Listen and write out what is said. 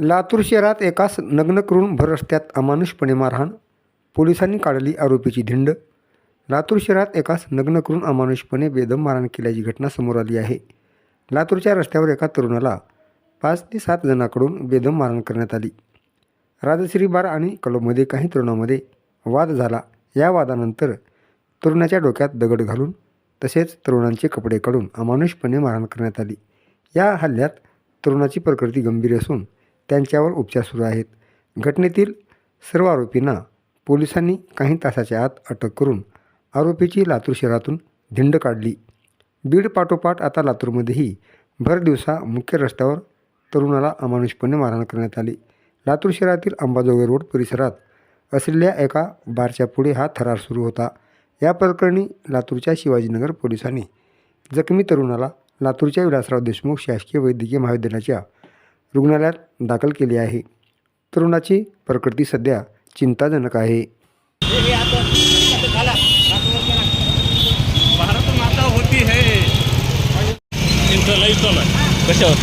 लातूर शहरात एकास नग्न करून भर रस्त्यात अमानुषपणे मारहाण पोलिसांनी काढली आरोपीची धिंड. लातूर शहरात एकास नग्न करून अमानुषपणे बेदम मारहाण केल्याची घटना समोर आली आहे. लातूरच्या रस्त्यावर एका तरुणाला पाच ते सात जणांकडून बेदम मारहाण करण्यात आली. राजश्री बार आणि क्लबमध्ये काही तरुणामध्ये वाद झाला. या वादानंतर तरुणाच्या डोक्यात दगड घालून तसेच तरुणांचे कपडे काढून अमानुषपणे मारहाण करण्यात आली. या हल्ल्यात तरुणाची प्रकृती गंभीर असून त्यांच्यावर उपचार सुरू आहेत. घटनेतील सर्व आरोपींना पोलिसांनी काही तासाच्या आत अटक करून आरोपीची लातूर शहरातून धिंड काढली. बीड पाठोपाठ आता लातूरमध्येही भर दिवसा मुख्य रस्त्यावर तरुणाला अमानुषपणे मारहाण करण्यात आली. लातूर शहरातील अंबाजोगाई रोड परिसरात असलेल्या एका बारच्या पुढे हा थरार सुरू होता. या प्रकरणी लातूरच्या शिवाजीनगर पोलिसांनी जखमी तरुणाला लातूरच्या विलासराव देशमुख शासकीय वैद्यकीय महाविद्यालयाच्या रुग्णालयात दाखल केले आहे. तरुणाची प्रकृती सध्या चिंताजनक आहे. भारत माता होती है इनचं लाईव्ह चालू आहे कशावर